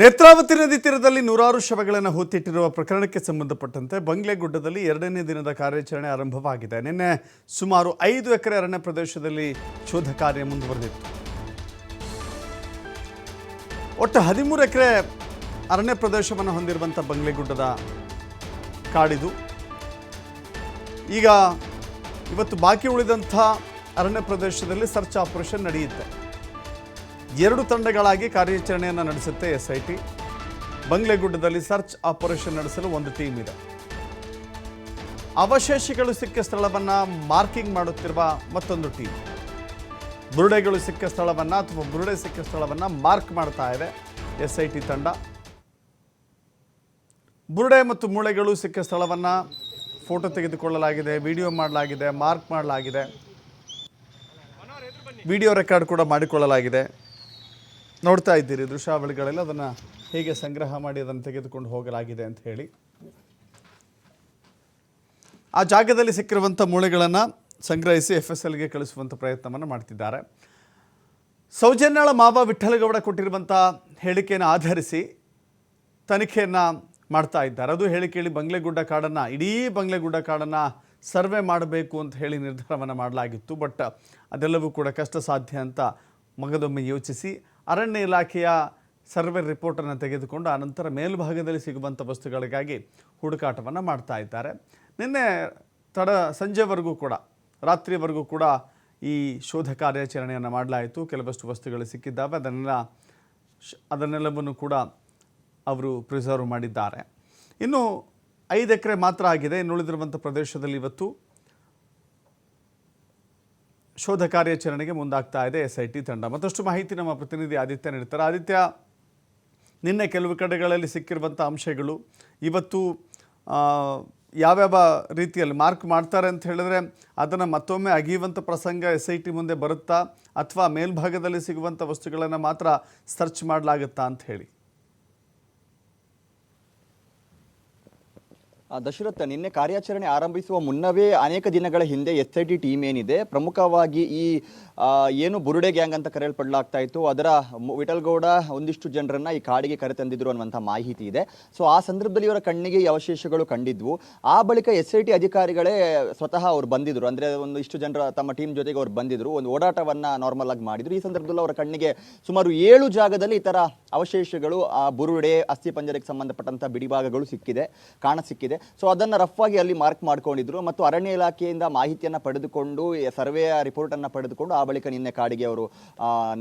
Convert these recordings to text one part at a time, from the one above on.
ನೇತ್ರಾವತಿ ನದಿ ತೀರದಲ್ಲಿ ನೂರಾರು ಶವಗಳನ್ನು ಹೊತ್ತಿಟ್ಟಿರುವ ಪ್ರಕರಣಕ್ಕೆ ಸಂಬಂಧಪಟ್ಟಂತೆ ಬಂಗ್ಲೆಗುಡ್ಡದಲ್ಲಿ ಎರಡನೇ ದಿನದ ಕಾರ್ಯಾಚರಣೆ ಆರಂಭವಾಗಿದೆ. ನಿನ್ನೆ ಸುಮಾರು ಐದು ಎಕರೆ ಅರಣ್ಯ ಪ್ರದೇಶದಲ್ಲಿ ಶೋಧ ಕಾರ್ಯ ಮುಂದುವರೆದಿತ್ತು. ಒಟ್ಟು ಹದಿಮೂರು ಎಕರೆ ಅರಣ್ಯ ಪ್ರದೇಶವನ್ನು ಹೊಂದಿರುವಂಥ ಬಂಗ್ಲೆಗುಡ್ಡದ ಕಾಡಿದು ಈಗ ಇವತ್ತು ಬಾಕಿ ಉಳಿದಂಥ ಅರಣ್ಯ ಪ್ರದೇಶದಲ್ಲಿ ಸರ್ಚ್ ಆಪರೇಷನ್ ನಡೆಯುತ್ತೆ. ಎರಡು ತಂಡಗಳಾಗಿ ಕಾರ್ಯಾಚರಣೆಯನ್ನು ನಡೆಸುತ್ತೆ ಎಸ್ಐಟಿ. ಬಂಗ್ಲೆಗುಡ್ಡದಲ್ಲಿ ಸರ್ಚ್ ಆಪರೇಷನ್ ನಡೆಸಲು ಒಂದು ಟೀಮ್ ಇದೆ. ಅವಶೇಷಗಳು ಸಿಕ್ಕ ಸ್ಥಳವನ್ನು ಮಾರ್ಕಿಂಗ್ ಮಾಡುತ್ತಿರುವ ಮತ್ತೊಂದು ಟೀಮ್. ಬುರುಡೆಗಳು ಸಿಕ್ಕ ಸ್ಥಳವನ್ನು ಅಥವಾ ಬುರುಡೆ ಸಿಕ್ಕ ಸ್ಥಳವನ್ನು ಮಾರ್ಕ್ ಮಾಡ್ತಾ ಇದೆ ಎಸ್ ಐ ಟಿ ತಂಡ. ಬುರುಡೆ ಮತ್ತು ಮೂಳೆಗಳು ಸಿಕ್ಕ ಸ್ಥಳವನ್ನು ಫೋಟೋ ತೆಗೆದುಕೊಳ್ಳಲಾಗಿದೆ, ವಿಡಿಯೋ ಮಾಡಲಾಗಿದೆ, ಮಾರ್ಕ್ ಮಾಡಲಾಗಿದೆ. ವಿಡಿಯೋ ರೆಕಾರ್ಡ್ ಕೂಡ ಮಾಡಿಕೊಳ್ಳಲಾಗಿದೆ. ನೋಡ್ತಾ ಇದ್ದೀರಿ ದೃಶ್ಯಾವಳಿಗಳೆಲ್ಲ. ಅದನ್ನು ಹೇಗೆ ಸಂಗ್ರಹ ಮಾಡಿ ಅದನ್ನು ತೆಗೆದುಕೊಂಡು ಹೋಗಲಾಗಿದೆ ಅಂತ ಹೇಳಿ. ಆ ಜಾಗದಲ್ಲಿ ಸಿಕ್ಕಿರುವಂಥ ಮೂಳೆಗಳನ್ನು ಸಂಗ್ರಹಿಸಿ ಎಫ್ ಎಸ್ ಎಲ್ಗೆ ಕಳಿಸುವಂಥ ಪ್ರಯತ್ನವನ್ನು ಮಾಡ್ತಿದ್ದಾರೆ. ಸೌಜನ್ಯಾಳ ಮಾವ ವಿಠ್ಠಲಗೌಡ ಕೊಟ್ಟಿರುವಂಥ ಹೇಳಿಕೆಯನ್ನು ಆಧರಿಸಿ ತನಿಖೆಯನ್ನು ಮಾಡ್ತಾ ಇದ್ದಾರೆ. ಅದು ಹೇಳಿ ಕೇಳಿ ಬಂಗ್ಲೆಗುಡ್ಡ ಕಾಡನ್ನು, ಇಡೀ ಬಂಗ್ಲೆಗುಡ್ಡ ಕಾಡನ್ನು ಸರ್ವೆ ಮಾಡಬೇಕು ಅಂತ ಹೇಳಿ ನಿರ್ಧಾರವನ್ನು ಮಾಡಲಾಗಿತ್ತು. ಬಟ್ ಅದೆಲ್ಲವೂ ಕೂಡ ಕಷ್ಟ ಸಾಧ್ಯ ಅಂತ ಮಗದೊಮ್ಮೆ ಯೋಚಿಸಿ ಅರಣ್ಯ ಇಲಾಖೆಯ ಸರ್ವೆ ರಿಪೋರ್ಟನ್ನು ತೆಗೆದುಕೊಂಡು ಆನಂತರ ಮೇಲ್ಭಾಗದಲ್ಲಿ ಸಿಗುವಂಥ ವಸ್ತುಗಳಿಗಾಗಿ ಹುಡುಕಾಟವನ್ನು ಮಾಡ್ತಾ ಇದ್ದಾರೆ. ನಿನ್ನೆ ತಡ ಸಂಜೆವರೆಗೂ ಕೂಡ, ರಾತ್ರಿವರೆಗೂ ಕೂಡ ಈ ಶೋಧ ಕಾರ್ಯಾಚರಣೆಯನ್ನು ಮಾಡಲಾಯಿತು. ಕೆಲವಷ್ಟು ವಸ್ತುಗಳು ಸಿಕ್ಕಿದ್ದಾವೆ. ಅದನ್ನೆಲ್ಲ ಅದನ್ನೆಲ್ಲವನ್ನು ಕೂಡ ಅವರು ಪ್ರಿಸರ್ವ್ ಮಾಡಿದ್ದಾರೆ. ಇನ್ನು ಐದು ಎಕರೆ ಮಾತ್ರ ಆಗಿದೆ. ಇನ್ನುಳಿದಿರುವಂಥ ಪ್ರದೇಶದಲ್ಲಿ ಇವತ್ತು ಶೋಧ ಕಾರ್ಯಾಚರಣೆಗೆ ಮುಂದಾಗ್ತಾ ಇದೆ ಎಸ್ ಐ ಟಿ ತಂಡ. ಮತ್ತಷ್ಟು ಮಾಹಿತಿ ನಮ್ಮ ಪ್ರತಿನಿಧಿ ಆದಿತ್ಯ ನೀಡ್ತಾರೆ ಆದಿತ್ಯ, ನಿನ್ನೆ ಕೆಲವು ಕಡೆಗಳಲ್ಲಿ ಸಿಕ್ಕಿರುವಂಥ ಅಂಶಗಳು, ಇವತ್ತು ಯಾವ್ಯಾವ ರೀತಿಯಲ್ಲಿ ಮಾರ್ಕ್ ಮಾಡ್ತಾರೆ ಅಂತ ಹೇಳಿದ್ರೆ ಅದನ್ನು ಮತ್ತೊಮ್ಮೆ ಅಗಿಯುವಂಥ ಪ್ರಸಂಗ ಎಸ್ ಐ ಟಿ ಮುಂದೆ ಬರುತ್ತಾ ಅಥವಾ ಮೇಲ್ಭಾಗದಲ್ಲಿ ಸಿಗುವಂಥ ವಸ್ತುಗಳನ್ನು ಮಾತ್ರ ಸರ್ಚ್ ಮಾಡಲಾಗುತ್ತಾ ಅಂತ ಹೇಳಿ. ದಶರಥ, ನಿನ್ನೆ ಕಾರ್ಯಾಚರಣೆ ಆರಂಭಿಸುವ ಮುನ್ನವೇ ಅನೇಕ ದಿನಗಳ ಹಿಂದೆ ಎಸ್ ಐ ಟಿ ಟೀಮ್ ಏನಿದೆ, ಪ್ರಮುಖವಾಗಿ ಈ ಏನು ಬುರುಡೆ ಗ್ಯಾಂಗ್ ಅಂತ ಕರೆಯಲ್ಪಡಲಾಗ್ತಾ ಇತ್ತು, ಅದರ ವಿಠಲ್ಗೌಡ ಒಂದಿಷ್ಟು ಜನರನ್ನ ಈ ಕಾಡಿಗೆ ಕರೆತಂದಿದ್ರು ಅನ್ನುವಂಥ ಮಾಹಿತಿ ಇದೆ. ಸೊ, ಆ ಸಂದರ್ಭದಲ್ಲಿ ಇವರ ಕಣ್ಣಿಗೆ ಈ ಅವಶೇಷಗಳು ಕಂಡಿದ್ವು. ಆ ಬಳಿಕ ಎಸ್ ಐ ಟಿ ಅಧಿಕಾರಿಗಳೇ ಸ್ವತಃ ಅವ್ರು ಬಂದಿದ್ರು. ಅಂದರೆ ಒಂದು ಇಷ್ಟು ಜನರ, ತಮ್ಮ ಟೀಮ್ ಜೊತೆಗೆ ಅವ್ರು ಬಂದಿದ್ರು. ಒಂದು ಓಡಾಟವನ್ನು ನಾರ್ಮಲ್ ಆಗಿ ಮಾಡಿದ್ರು. ಈ ಸಂದರ್ಭದಲ್ಲಿ ಅವರ ಕಣ್ಣಿಗೆ ಸುಮಾರು ಏಳು ಜಾಗದಲ್ಲಿ ಈ ಥರ ಅವಶೇಷಗಳು, ಆ ಬುರುಡೆ ಅಸ್ಥಿಪಂಜರಕ್ಕೆ ಸಂಬಂಧಪಟ್ಟಂಥ ಬಿಡಿಭಾಗಗಳು ಸಿಕ್ಕಿದೆ, ಕಾಣ ಸಿಕ್ಕಿದೆ. ಸೊ ಅದನ್ನ ರಫ್ ಆಗಿ ಅಲ್ಲಿ ಮಾರ್ಕ್ ಮಾಡ್ಕೊಂಡಿದ್ರು ಮತ್ತು ಅರಣ್ಯ ಇಲಾಖೆಯಿಂದ ಮಾಹಿತಿಯನ್ನ ಪಡೆದುಕೊಂಡು ಸರ್ವೆಯ ರಿಪೋರ್ಟ್ ಅನ್ನ ಪಡೆದುಕೊಂಡು ಆ ಬಳಿಕ ನಿನ್ನೆ ಕಾಡಿಗೆ ಅವರು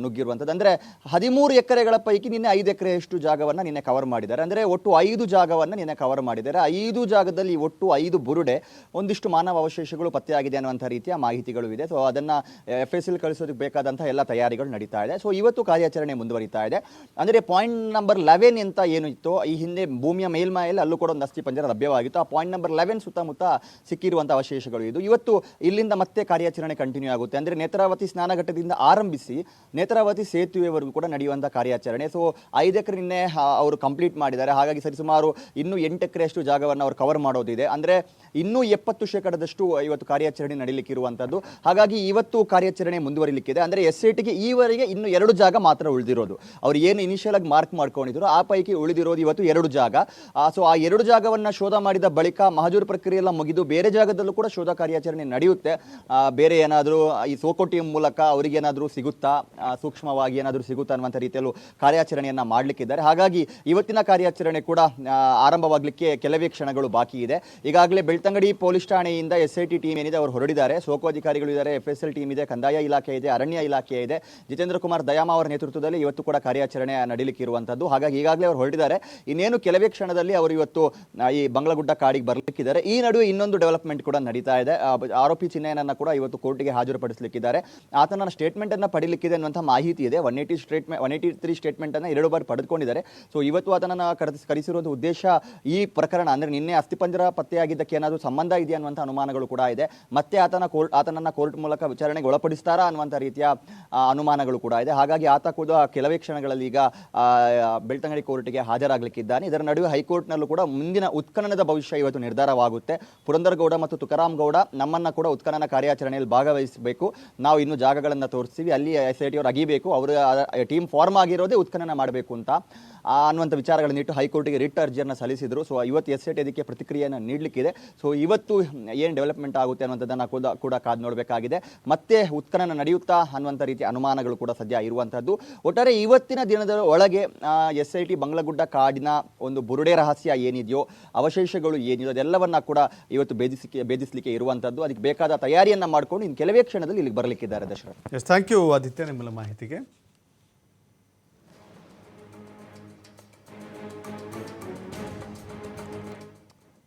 ನುಗ್ಗಿರುವಂಥದ್ದು. ಅಂದರೆ ಹದಿಮೂರು ಎಕರೆಗಳ ಪೈಕಿ ನಿನ್ನೆ ಐದು ಎಕರೆಯಷ್ಟು ಜಾಗವನ್ನ ನಿನ್ನೆ ಕವರ್ ಮಾಡಿದ್ದಾರೆ. ಅಂದರೆ ಒಟ್ಟು ಐದು ಜಾಗವನ್ನ ನಿನ್ನೆ ಕವರ್ ಮಾಡಿದ್ದಾರೆ. ಐದು ಜಾಗದಲ್ಲಿ ಒಟ್ಟು ಐದು ಬುರುಡೆ, ಒಂದಿಷ್ಟು ಮಾನವ ಅವಶೇಷಗಳು ಪತ್ತೆಯಾಗಿದೆ ಅನ್ನುವಂಥ ರೀತಿಯ ಮಾಹಿತಿಗಳು ಇದೆ. ಸೊ ಅದನ್ನ ಎಫ್ ಎಸ್ ಎಲ್ ಕಳಿಸೋದಕ್ಕೆ ಬೇಕಾದಂಥ ಎಲ್ಲ ತಯಾರಿಗಳು ನಡೀತಾ ಇದೆ. ಸೊ ಇವತ್ತು ಕಾರ್ಯಾಚರಣೆ ಮುಂದುವರಿತಾ ಇದೆ. ಅಂದರೆ ಪಾಯಿಂಟ್ ನಂಬರ್ ಲೆವೆನ್ ಅಂತ ಏನು ಇತ್ತು ಈ ಹಿಂದೆ ಭೂಮಿಯ ಮೇಲ್ಮೈಯಲ್ಲಿ ಅಲ್ಲೂ ಕೂಡ ಒಂದು ಅಸ್ಥಿ ಪಂಜರ ಲಭ್ಯವಾಗಿತ್ತು ಆ ಪಾಯಿಂಟ್ ನಂಬರ್ ಲೆವೆನ್ ಸುತ್ತಮುತ್ತ ಸಿಕ್ಕಿರುವಂತಹ ಅವಶೇಷಗಳು ಇದು. ಇವತ್ತು ಇಲ್ಲಿಂದ ಮತ್ತೆ ಕಾರ್ಯಾಚರಣೆ ಕಂಟಿನ್ಯೂ ಆಗುತ್ತೆ. ಅಂದ್ರೆ ನೇತ್ರಾವತಿ ಸ್ನಾನಘಟ್ಟದಿಂದ ಆರಂಭಿಸಿ ನೇತ್ರಾವತಿ ಸೇತುವೆವರೆಗೂ ಕೂಡ ನಡೆಯುವಂತಹ ಕಾರ್ಯಾಚರಣೆ. ಸೊ ಐದು ಎಕರೆ ನಿನ್ನೆ ಅವರು ಕಂಪ್ಲೀಟ್ ಮಾಡಿದ್ದಾರೆ. ಹಾಗಾಗಿ ಸರಿಸುಮಾರು ಇನ್ನೂ ಎಂಟು ಎಕರೆಯಷ್ಟು ಜಾಗವನ್ನು ಅವರು ಕವರ್ ಮಾಡೋದಿದೆ. ಅಂದ್ರೆ ಇನ್ನೂ ಎಪ್ಪತ್ತು ಶೇಕಡದಷ್ಟು ಇವತ್ತು ಕಾರ್ಯಾಚರಣೆ ನಡೀಲಿಕ್ಕಿರುವಂಥದ್ದು ಹಾಗಾಗಿ ಇವತ್ತು ಕಾರ್ಯಾಚರಣೆ ಮುಂದುವರಿಲಿಕ್ಕಿದೆ. ಅಂದ್ರೆ ಎಸ್ ಐ ಟಿಗೆ ಈವರೆಗೆ ಇನ್ನು ಎರಡು ಜಾಗ ಮಾತ್ರ ಉಳಿದಿರೋದು. ಅವ್ರು ಏನು ಇನಿಷಿಯಲ್ ಆಗಿ ಮಾರ್ಕ್ ಮಾಡ್ಕೊಂಡಿದ್ರು, ಆ ಪೈಕಿ ಉಳಿದಿರೋದು ಇವತ್ತು ಎರಡು ಜಾಗ. ಸೊ ಆ ಎರಡು ಜಾಗವನ್ನ ಶೋಧ ಮಾಡಿದ ಬಳಿಕ ಮಹಜೂರು ಪ್ರಕ್ರಿಯೆ ಎಲ್ಲ ಮುಗಿದು ಬೇರೆ ಜಾಗದಲ್ಲೂ ಕೂಡ ಶೋಧ ಕಾರ್ಯಾಚರಣೆ ನಡೆಯುತ್ತೆ. ಬೇರೆ ಏನಾದರೂ, ಈ ಸೋಕೋ ಟೀಮ್ ಮೂಲಕ ಅವರಿಗೆ ಏನಾದರೂ ಸಿಗುತ್ತಾ? ಸೂಕ್ಷ್ಮವಾಗಿ ಏನಾದರೂ ಸಿಗುತ್ತಾ ಅನ್ನುವಂಥ ರೀತಿಯಲ್ಲೂ ಕಾರ್ಯಾಚರಣೆಯನ್ನು ಮಾಡಲಿಕ್ಕಿದ್ದಾರೆ. ಹಾಗಾಗಿ ಇವತ್ತಿನ ಕಾರ್ಯಾಚರಣೆ ಕೂಡ ಆರಂಭವಾಗಲಿಕ್ಕೆ ಕೆಲವೇ ಕ್ಷಣಗಳು ಬಾಕಿ ಇದೆ. ಈಗಾಗಲೇ ಬೆಳ್ತಂಗಡಿ ಪೊಲೀಸ್ ಠಾಣೆಯಿಂದ ಎಸ್ ಐ ಟಿ ಟೀಮ್ ಏನಿದೆ ಅವರು ಹೊರಡಿದ್ದಾರೆ. ಸೋಕೋ ಅಧಿಕಾರಿಗಳು ಇದ್ದಾರೆ ಎಫ್ ಎಸ್ ಎಲ್ ಟೀಮ್ ಇದೆ, ಕಂದಾಯ ಇಲಾಖೆ ಇದೆ, ಅರಣ್ಯ ಇಲಾಖೆ ಇದೆ. ಜಿತೇಂದ್ರ ಕುಮಾರ್ ದಯಾಮ ಅವರ ನೇತೃತ್ವದಲ್ಲಿ ಇವತ್ತು ಕೂಡ ಕಾರ್ಯಾಚರಣೆ ನಡೀಲಿಕ್ಕೆ ಇರುವಂತದ್ದು ಹಾಗಾಗಿ ಈಗಾಗಲೇ ಅವರು ಹೊರಟಿದ್ದಾರೆ ಇನ್ನೇನು ಕೆಲವೇ ಕ್ಷಣದಲ್ಲಿ ಅವರು ಇವತ್ತು ಈ ಬಂಗ್ಲಗುಡ್ಡ ಕಾಡಿಗೆ ಬರಲಿಕ್ಕಿದ್ದಾರೆ. ಈ ನಡುವೆ ಇನ್ನೊಂದು ಡೆವಲಪ್ಮೆಂಟ್ ಕೂಡ ನಡೀತಾ ಇದೆ. ಆರೋಪಿ ಚಿನ್ನಯ್ಯನನ್ನ ಕೂಡ ಇವತ್ತು ಕೋರ್ಟಿಗೆ ಹಾಜರುಪಡಿಸಲಿಕ್ಕಿದ್ದಾರೆ. ಆತನ ಸ್ಟೇಟ್ಮೆಂಟ್ ಅನ್ನ ಪಡಿಲಿಕ್ಕಿದೆ ಅನ್ನುವಂಥ ಮಾಹಿತಿ ಇದೆ. One eighty statement one eighty three statement ಅನ್ನ ಎರಡು ಬಾರಿ ಪಡೆದುಕೊಂಡಿದ್ದಾರೆ. ಸೊ ಇವತ್ತು ಅದನ್ನು ಕರೆಸ್ ಕರೆಸಿರುವಂಥ ಉದ್ದೇಶ ಈ ಪ್ರಕರಣ, ಅಂದ್ರೆ ನಿನ್ನೆ ಅಸ್ಥಿಪಂಜರ ಪತ್ತೆಯಾಗಿದ್ದಕ್ಕೆ ಏನಾದರೂ ಸಂಬಂಧ ಇದೆಯಾ ಅನ್ನುವಂಥ ಅನುಮಾನಗಳು ಕೂಡ ಇದೆ. ಮತ್ತೆ ಆತನ ಕೋರ್ಟ್ ಆತನನ್ನ ಕೋರ್ಟ್ ಮೂಲಕ ವಿಚಾರಣೆಗೆ ಒಳಪಡಿಸ್ತಾರಾ ಅನ್ನುವಂಥ ರೀತಿಯ ಅನುಮಾನಗಳು ಕೂಡ ಇದೆ. ಹಾಗಾಗಿ ಆತ ಕೂಡ ಕೆಲವೇ ಕ್ಷಣಗಳಲ್ಲಿ ಈಗ ಬೆಳ್ತಂಗಡಿ ಕೋರ್ಟ್ಗೆ ಹಾಜರಾಗಲಿಕ್ಕಿದ್ದಾನೆ. ಇದರ ನಡುವೆ ಹೈಕೋರ್ಟ್ನಲ್ಲೂ ಕೂಡ ಮುಂದಿನ ಉತ್ಖನನದ ಭವಿಷ್ಯ ಇವತ್ತು ನಿರ್ಧಾರವಾಗುತ್ತೆ. ಪುರಂದರಗೌಡ ಮತ್ತು ತುಕಾರಾಮ್ ಗೌಡ ನಮ್ಮನ್ನ ಕೂಡ ಉತ್ಖನನ ಕಾರ್ಯಾಚರಣೆಯಲ್ಲಿ ಭಾಗವಹಿಸಬೇಕು. ನಾವು ಇನ್ನು ಜಾಗಗಳನ್ನು ತೋರಿಸ್ತೀವಿ. ಅಲ್ಲಿ ಎಸ್ ಐ ಟಿ ಅವರು ಅಗಿಬೇಕು. ಅವರು ಟೀಮ್ ಫಾರ್ಮ್ ಆಗಿರೋದೇ ಉತ್ಖನನ ಮಾಡಬೇಕು ಅಂತ ಅನ್ನುವಂಥ ವಿಚಾರಗಳನ್ನಿಟ್ಟು ಹೈಕೋರ್ಟಿಗೆ ರಿಟ್ ಅರ್ಜಿಯನ್ನು ಸಲ್ಲಿಸಿದರು. ಸೊ ಇವತ್ತು ಎಸ್ ಐ ಟಿ ಅದಕ್ಕೆ ಪ್ರತಿಕ್ರಿಯೆಯನ್ನು ನೀಡಲಿಕ್ಕಿದೆ. ಸೊ ಇವತ್ತು ಏನು ಡೆವಲಪ್ಮೆಂಟ್ ಆಗುತ್ತೆ ಅನ್ನುವಂಥದ್ದನ್ನು ಕೂಡ ಕೂಡ ಕಾದು ನೋಡಬೇಕಾಗಿದೆ. ಮತ್ತೆ ಉತ್ಖನನ ನಡೆಯುತ್ತಾ ಅನ್ನುವಂಥ ರೀತಿಯ ಅನುಮಾನಗಳು ಕೂಡ ಸದ್ಯ ಇರುವಂಥದ್ದು. ಒಟ್ಟಾರೆ ಇವತ್ತಿನ ದಿನದ ಒಳಗೆ ಎಸ್ ಐ ಟಿ ಬಂಗ್ಲಗುಡ್ಡ ಕಾಡಿನ ಒಂದು ಬುರುಡೆ ರಹಸ್ಯ ಏನಿದೆಯೋ ಅವಶೇಷಗಳು ಏನಿದೆ, ಅದೆಲ್ಲವನ್ನ ಕೂಡ ಇವತ್ತು ಭೇದಿಸಲಿಕ್ಕೆ ಭೇದಿಸಲಿಕ್ಕೆ ಇರುವಂತದ್ದು. ಅದಕ್ಕೆ ಬೇಕಾದ ತಯಾರಿಯನ್ನ ಮಾಡ್ಕೊಂಡು ಇನ್ನು ಕೆಲವೇ ಕ್ಷಣದಲ್ಲಿ ಇಲ್ಲಿಗೆ ಬರಲಿಕ್ಕಿದ್ದಾರೆ Dasharath. Yes thank you Aditya ನಿಮ್ಮ ಮಾಹಿತಿಗೆ.